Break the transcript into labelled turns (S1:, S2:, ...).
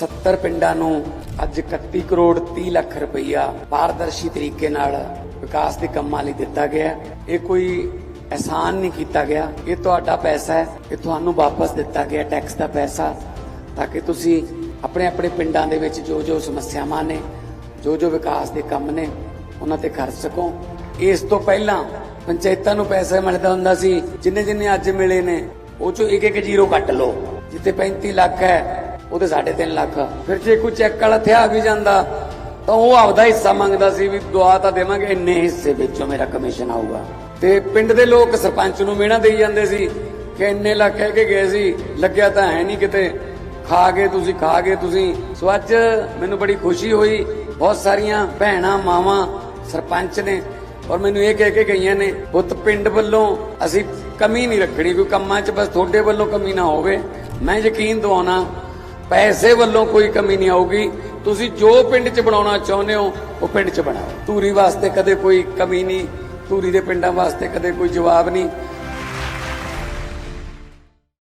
S1: 70 ਪਿੰਡਾਂ ਨੂੰ ਅੱਜ 31 ਕਰੋੜ 30 ਲੱਖ ਰੁਪਈਆ ਪਾਰਦਰਸ਼ੀ ਤਰੀਕੇ ਨਾਲ ਵਿਕਾਸ ਦੇ ਕੰਮਾਂ ਲਈ ਦਿੱਤਾ ਗਿਆ ਇਹ ਕੋਈ ਅਹਿਸਾਨ ਨਹੀਂ ਕੀਤਾ ਗਿਆ। ਇਹ ਤੁਹਾਡਾ ਪੈਸਾ ਹੈ। ਇਹ ਤੁਹਾਨੂੰ ਵਾਪਸ ਦਿੱਤਾ ਗਿਆ ਟੈਕਸ ਦਾ ਪੈਸਾ। ਤਾਂ ਕਿ ਤੁਸੀਂ ਆਪਣੇ ਆਪਣੇ ਪਿੰਡਾਂ ਦੇ ਵਿੱਚ ਜੋ ਜੋ ਸਮੱਸਿਆਵਾਂ ਨੇ, ਜੋ ਜੋ ਵਿਕਾਸ ਦੇ ਕੰਮ ਨੇ, ਉਹਨਾਂ ਤੇ ਕਰ ਸਕੋ। ਇਸ ਤੋਂ ਪਹਿਲਾਂ ਪੰਚਾਇਤਾਂ ਨੂੰ ਪੈਸਾ ਮਿਲਦਾ ਹੁੰਦਾ ਸੀ। ਜਿੰਨੇ ਜਿੰਨੇ ਅੱਜ ਮਿਲੇ ਨੇ, ਉਹ ਚੋਂ ਇੱਕ ਇੱਕ ਜ਼ੀਰੋ ਕੱਟ ਲਓ। ਜਿੱਥੇ 35 ਲੱਖ ਹੈ ਉਹਦੇ 3.5 ਲੱਖ। ਫਿਰ ਜੇ ਕੋਈ ਚੈੱਕ ਵਾਲਾ ਥਿਆ ਵੀ ਜਾਂਦਾ, ਤਾਂ ਉਹ ਆਪਦਾ ਹਿੱਸਾ ਮੰਗਦਾ ਸੀ ਵੀ ਦੁਆ ਤਾਂ ਦੇਵਾਂਗੇ, ਇੰਨੇ ਹਿੱਸੇ ਵਿੱਚੋਂ ਮੇਰਾ ਕਮਿਸ਼ਨ ਆਊਗਾ। ਤੇ ਪਿੰਡ ਦੇ ਲੋਕ ਸਰਪੰਚ ਨੂੰ ਮਿਹਣਾ ਦੇਈ ਜਾਂਦੇ ਸੀ ਕਿ ਇੰਨੇ ਲੱਖ ਕਹਿ ਕੇ ਗਏ ਸੀ, ਲੱਗਿਆ ਤਾਂ ਹੈ ਨਹੀਂ ਕਿਤੇ। ਖਾ ਗਏ ਤੁਸੀਂ, ਖਾ ਗਏ ਤੁਸੀਂ। ਸੋ ਅੱਜ ਮੈਨੂੰ ਬੜੀ ਖੁਸ਼ੀ ਹੋਈ, ਬਹੁਤ ਸਾਰੀਆਂ ਭੈਣਾਂ, ਮਾਵਾਂ ਸਰਪੰਚ ਨੇ ਔਰ ਮੈਨੂੰ ਇਹ ਕਹਿ ਕੇ ਗਈਆਂ ਨੇ, ਪੁੱਤ, ਪਿੰਡ ਵੱਲੋਂ ਅਸੀਂ ਕਮੀ ਨਹੀਂ ਰੱਖਣੀ, ਕੋਈ ਕੰਮਾਂ 'ਚ ਬਸ ਤੁਹਾਡੇ ਵੱਲੋਂ ਕਮੀ ਨਾ ਹੋਵੇ। ਮੈਂ ਯਕੀਨ ਦਿਵਾਉਣਾ ਪੈਸੇ ਵੱਲੋਂ ਕੋਈ ਕਮੀ ਨਹੀਂ ਆਊਗੀ। ਤੁਸੀਂ ਜੋ ਪਿੰਡ 'ਚ ਬਣਾਉਣਾ ਚਾਹੁੰਦੇ ਹੋ, ਉਹ ਪਿੰਡ 'ਚ ਬਣਾਓ। ਧੂਰੀ ਵਾਸਤੇ ਕਦੇ ਕੋਈ ਕਮੀ ਨਹੀਂ, ਧੂਰੀ ਦੇ ਪਿੰਡਾਂ ਵਾਸਤੇ ਕਦੇ ਕੋਈ ਜਵਾਬ ਨਹੀਂ।